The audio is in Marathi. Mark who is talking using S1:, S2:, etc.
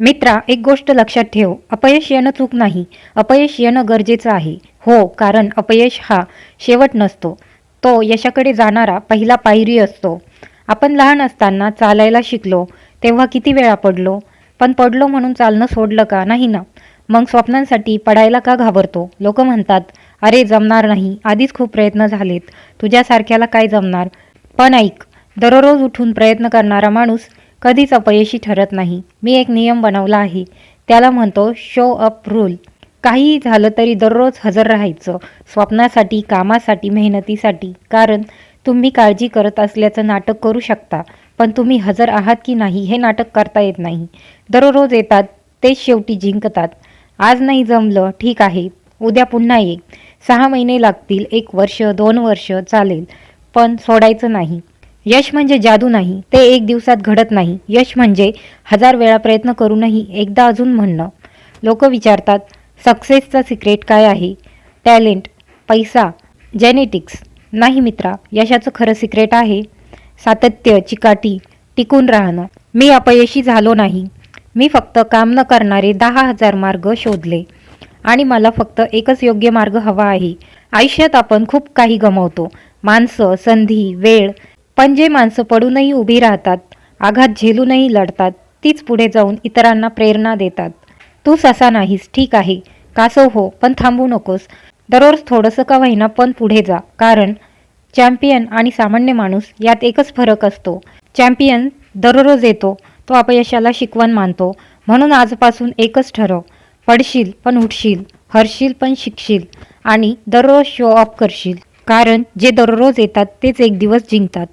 S1: मित्रा एक गोष्ट लक्षात ठेव. अपयश येणं चूक नाही. अपयश येणं गरजेचं आहे. हो कारण अपयश हा शेवट नसतो. तो यशाकडे जाणारा पहिला पायरी असतो. आपण लहान असताना चालायला शिकलो तेव्हा किती वेळा पडलो? पण पडलो म्हणून चालणं सोडलं का? नाही ना. मग स्वप्नांसाठी पडायला का घाबरतो? लोक म्हणतात अरे जमणार नाही. आधीच खूप प्रयत्न झालेत. तुझ्यासारख्याला काय जमणार? पण ऐक दररोज उठून प्रयत्न करणारा माणूस कधीच अपयशी ठरत नाही. मी एक नियम बनवला आहे. त्याला म्हणतो शो अप रूल काहीही झालं तरी दररोज हजर राहायचं स्वप्नासाठी कामासाठी मेहनतीसाठी. कारण तुम्ही काळजी करत असल्याचं नाटक करू शकता पण तुम्ही हजर आहात की नाही हे नाटक करता येत नाही. दररोज येतात तेच शेवटी जिंकतात. आज नाही जमलं ठीक आहे उद्या पुन्हा ये. सहा महिने लागतील एक वर्ष दोन वर्ष चालेल पण सोडायचं नाही. यश म्हणजे जादू नाही ते एक दिवसात घडत नाही. यश म्हणजे हजार वेळा प्रयत्न करूनही एकदा अजून म्हणणं. लोक विचारतात सक्सेसचा सिक्रेट काय आहे? टॅलेंट पैसा जेनेटिक्स नाही मित्रा यशाचं खरं सिक्रेट आहे. सातत्य चिकाटी टिकून राहणं. मी अपयशी झालो नाही. मी फक्त काम न करणारे दहा हजार मार्ग शोधले. आणि मला फक्त एकच योग्य मार्ग हवा आहे. आयुष्यात आपण खूप काही गमावतो. माणसं संधी वेळ पण जे माणसं पडूनही उभी राहतात आघात झेलूनही लढतात तीच पुढे जाऊन इतरांना प्रेरणा देतात. तूच असा नाहीस ठीक आहे. कासो हो पण थांबू नकोस. दररोज थोडंसं का होईना पण पुढे जा. कारण चॅम्पियन आणि सामान्य माणूस यात एकच फरक असतो. चॅम्पियन दररोज येतो तो अपयशाला शिकवण मानतो. म्हणून आजपासून एकच ठरव. पडशील पण उठशील. हरशील पण शिकशील. आणि दररोज शो ऑफ करशील. कारण जे दररोज येतात तेच एक दिवस जिंकतात.